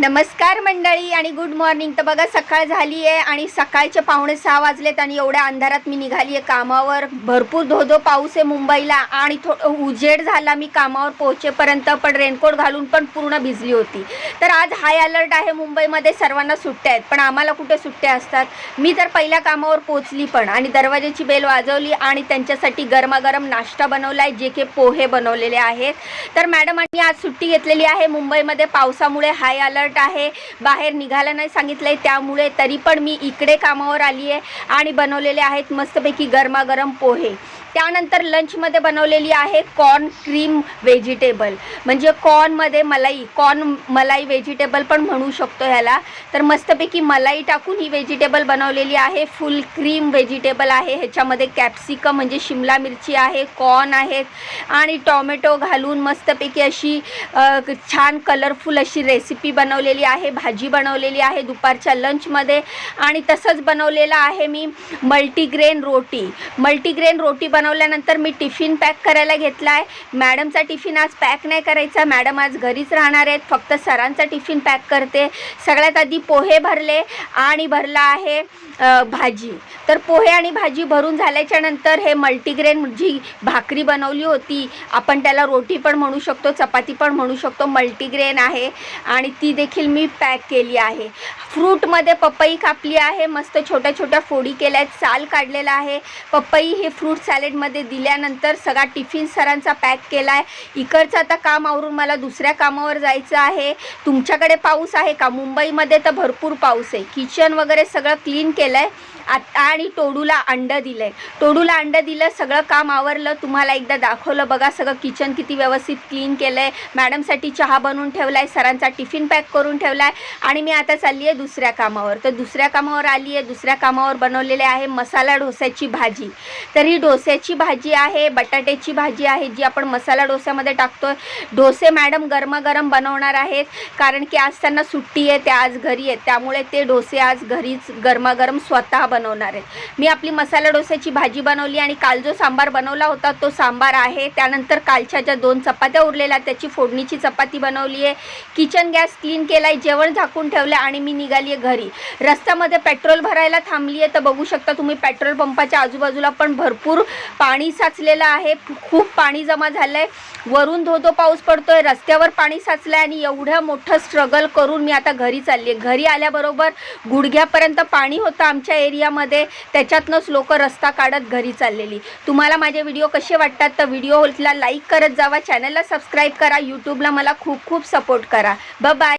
नमस्कार मंडळी आणि गुड मॉर्निंग तर बघा सकाळ झाली आहे आणि सकाळचे पावणे सहा वाजलेत आणि एवढ्या अंधारात मी निघाली आहे कामावर. भरपूर धोधो पाऊस आहे मुंबईला आणि थोडं उजेड झाला मी कामावर पोहोचेपर्यंत पण रेनकोट घालून पण पूर्ण भिजली होती. तर आज हाय अलर्ट आहे मुंबईमध्ये सर्वांना सुट्ट्या आहेत पण आम्हाला कुठे सुट्ट्या असतात? मी तर पहिल्या कामावर पोचली पण आणि दरवाजाची बेल वाजवली आणि त्यांच्यासाठी गरमागरम नाश्ता बनवला आहे जे की पोहे बनवलेले आहेत. तर मॅडम आणि आज सुट्टी घेतलेली आहे मुंबईमध्ये. पावसामुळे हाय अलर्ट आहे. बाहेर निघायला नाही सांगितलंय त्यामुळे तरी पण मी इकडे कामावर आली आहे आणि बनवलेले आहेत मस्तपैकी गरमागरम पोहे. त्यानंतर लंचमध्ये बनवलेली आहे कॉर्न क्रीम व्हेजिटेबल म्हणजे कॉर्नमध्ये मलाई कॉर्न मलाई व्हेजिटेबल पण म्हणू शकतो ह्याला. तर मस्तपैकी मलाई टाकून ही व्हेजिटेबल बनवलेली आहे. फुल क्रीम व्हेजिटेबल आहे. ह्याच्यामध्ये कॅप्सिकम म्हणजे शिमला मिरची आहे कॉर्न आहेत आणि टॉमॅटो घालून मस्तपैकी अशी छान कलरफुल अशी रेसिपी बनवलेली आहे. भाजी बनवलेली आहे दुपारच्या लंचमध्ये आणि तसंच बनवलेलं आहे मी मल्टीग्रेन रोटी. मल्टीग्रेन रोटी बनव बनवल्यानंतर मी टिफिन पॅक करायला घेतला आहे. मॅडमचा टिफिन आज पॅक नाही करायचा. मॅडम आज घरीच राहणार आहेत. फक्त सरांचा टिफिन पॅक करते. सगळ्यात आधी पोहे भरले आणि भरला आहे भाजी. तर पोहे आणि भाजी भरून झाल्याच्यानंतर हे मल्टीग्रेन जी भाकरी बनवली होती आपण त्याला रोटी पण म्हणू शकतो चपाती पण म्हणू शकतो मल्टीग्रेन आहे. आणि ती देखील मी पॅक केली आहे. फ्रूटमध्ये पपई कापली आहे मस्त छोट्या छोट्या फोडी केल्या आहेत साल काढलेला आहे. पपई हे फ्रूट सॅलेडमध्ये दिल्यानंतर सगळा टिफिन सरांचा पॅक केला आहे. इकडचं आता काम आवरून मला दुसऱ्या कामावर जायचं आहे. तुमच्याकडे पाऊस आहे का? मुंबईमध्ये तर भरपूर पाऊस आहे. किचन वगैरे सगळं क्लीन केलं आहे आता आणि टोडूला अंडं दिलं आहे टोडूला अंडं दिलं सगळं काम आवरलं. तुम्हाला एकदा दाखवलं बघा सगळं किचन किती व्यवस्थित क्लीन केलं आहे मॅडमसाठी चहा बनवून ठेवला आहे सरांचा टिफिन पॅक करून ठेवला आहे आणि मी आता चालली आहे दुसऱ्या कामावर. तर दुसऱ्या कामावर आली आहे दुसऱ्या कामावर बनवलेले आहे मसाला डोस्याची भाजी. तर ही डोस्याची भाजी आहे बटाट्याची भाजी आहे जी आपण मसाला डोस्यामध्ये टाकतोय. डोसे मॅडम गरमागरम बनवणार आहेत कारण की आज त्यांना सुट्टी आहे त्या आज घरी आहेत. त्यामुळे ते डोसे आज घरीच गरमागरम स्वतः बनवणार आहेत. मी आपली मसाला डोस्याची भाजी बनवली आणि काल जो सांबार बनवला होता तो सांबार आहे. त्यानंतर कालच्या ज्या दोन चपात्या उरलेल्या त्याची फोडणीची चपाती बनवली आहे. किचन गॅस क्लीन केला आहे जेवण झाकून ठेवलं आणि मी निघाली आहे घरी. रस्त्यामध्ये पेट्रोल भरायला थांबली आहे तर बघू शकता तुम्ही पेट्रोल पंपाच्या आजूबाजूला पण भरपूर पाणी साचलेलं आहे. खूप पाणी जमा झालं आहे वरून धोधो पाऊस पडतोय. रस्त्यावर पाणी साचलं आहे आणि एवढं मोठं स्ट्रगल करून मी आता घरी चालली आहे घरी आल्याबरोबर गुडघ्यापर्यंत पाणी होतं आमच्या एरियामध्ये. त्याच्यातनंच लोक रस्ता काढत घरी चाललेली. तुम्हाला माझे व्हिडिओ कसे वाटतात तर व्हिडिओला लाईक करत जावा. चॅनलला सबस्क्राईब करा. यूट्यूबला मला खूप खूप सपोर्ट करा. ब बाय